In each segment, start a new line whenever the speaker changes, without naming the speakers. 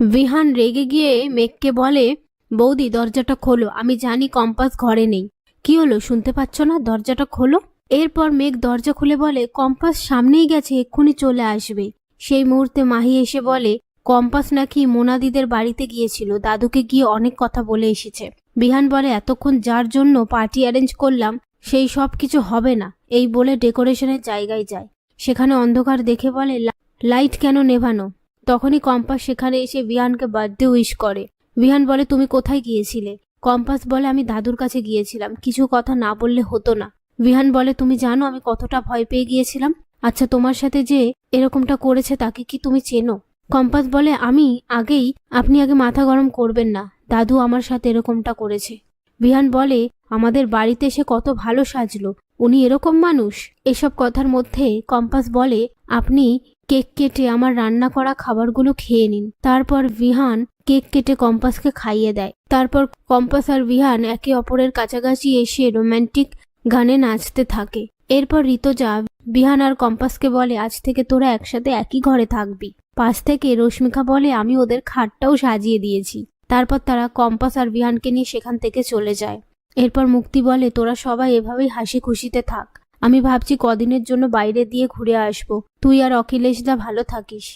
বিহান রেগে গিয়ে মেঘকে বলে, বৌদি, দরজাটা খোলো, আমি জানি কম্পাস ঘরে নেই। কি হলো, শুনতে পাচ্ছ না? দরজাটা খোলো। এরপর মেঘ দরজা খুলে বলে, কম্পাস সামনেই গেছে, এক্ষুনি চলে আসবে। সেই মুহূর্তে মাহি এসে বলে, কম্পাস নাকি মোনাদিদের বাড়িতে গিয়েছিল, দাদুকে গিয়ে অনেক কথা বলে এসেছে। বিহান বলে, এতক্ষণ যার জন্য পার্টি অ্যারেঞ্জ করলাম, সেই সব কিছু হবে না, এই বলে ডেকোরেশনের জায়গায় যায়। সেখানে অন্ধকার দেখে বলে, "লা- লাইট কেন নেভানো? তখনই কম্পাস সেখানে এসে বিহানকে বার্থডে উইশ করে। বিহান বলে, তুমি কোথায় গিয়েছিলে? কম্পাস বলে, আমি দাদুর কাছে গিয়েছিলাম। কিছু কথা না বললে হতো না। বিহান বলে, তুমি জানো আমি কতটা ভয় পেয়ে গিয়েছিলাম? আচ্ছা তোমার সাথে যে এরকমটা করেছে তাকে কি তুমি চেনো? কম্পাস বলে, আমি আগেই, আপনি আগে মাথা গরম করবেন না। দাদু আমার সাথে এরকমটা করেছে। বিহান বলে, আমাদের বাড়িতে এসে কত ভালো সাজলো। উনি এরকম মানুষ? এসব কথার মধ্যে কম্পাস বলে, আপনি কেক কেটে আমার রান্না করা খাবারগুলো খেয়ে নিন। তারপর বিহান কেক কেটে কম্পাসকে খাইয়ে দেয়। তারপর কম্পাস আর বিহান একে অপরের কাছাকাছি এসে রোম্যান্টিক গানে নাচতে থাকে। এরপর ঋতজা বিহান আর কম্পাসকে বলে, আজ থেকে তোরা একসাথে একই ঘরে থাকবি। পাশ থেকে রশ্মিকা বলে, আমি ওদের খাটটাও সাজিয়ে দিয়েছি। তারপর তারা কম্পাস আর বিহানকে নিয়ে সেখান থেকে চলে যায়। এরপর মুক্তি বলে, তোরা সবাই এভাবেই হাসি খুশিতে থাক। আমি ভাবছি কদিনের জন্য বাইরে দিয়ে ঘুরে আসব। তুই আর অখিলেশ দা ভালো থাকিস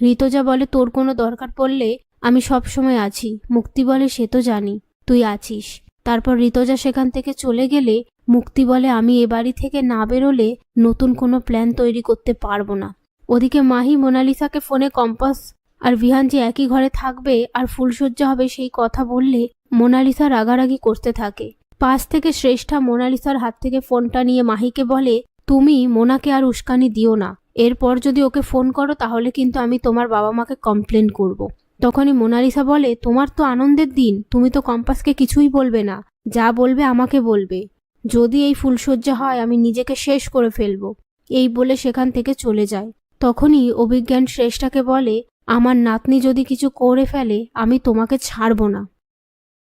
ঋতজা বলে, তোর কোনো দরকার পড়লে আমি সব সময় আছি মুক্তি বলে, সে তো জানি, তুই আছিস তারপর ঋতজা সেখান থেকে চলে গেলে মুক্তি বলে, আমি এ বাড়ি থেকে না বেরোলে নতুন কোনো প্ল্যান তৈরি করতে পারব না ওদিকে মাহি মোনালিসাকে ফোনে কম্পাস আর বিহান যে একই ঘরে থাকবে আর ফুলসজ্জা হবে সেই কথা বললে মোনালিসা রাগারাগি করতে থাকে। পাশ থেকে শ্রেষ্ঠা মোনালিসার হাত থেকে ফোনটা নিয়ে মাহিকে বলে, তুমি মোনাকে আর উস্কানি দিও না। এরপর যদি ওকে ফোন করো, তাহলে কিন্তু আমি তোমার বাবা মাকে কমপ্লেন করব। তখনই মোনালিসা বলে, তোমার তো আনন্দের দিন। তুমি তো কম্পাসকে কিছুই বলবে না। যা বলবে আমাকে বলবে। যদি এই ফুলসজ্জা হয়, আমি নিজেকে শেষ করে ফেলব এই বলে সেখান থেকে চলে যায়। তখনই অভিজ্ঞান শ্রেষ্ঠাকে বলে, আমার নাতনি যদি কিছু করে ফেলে, আমি তোমাকে ছাড়বো না।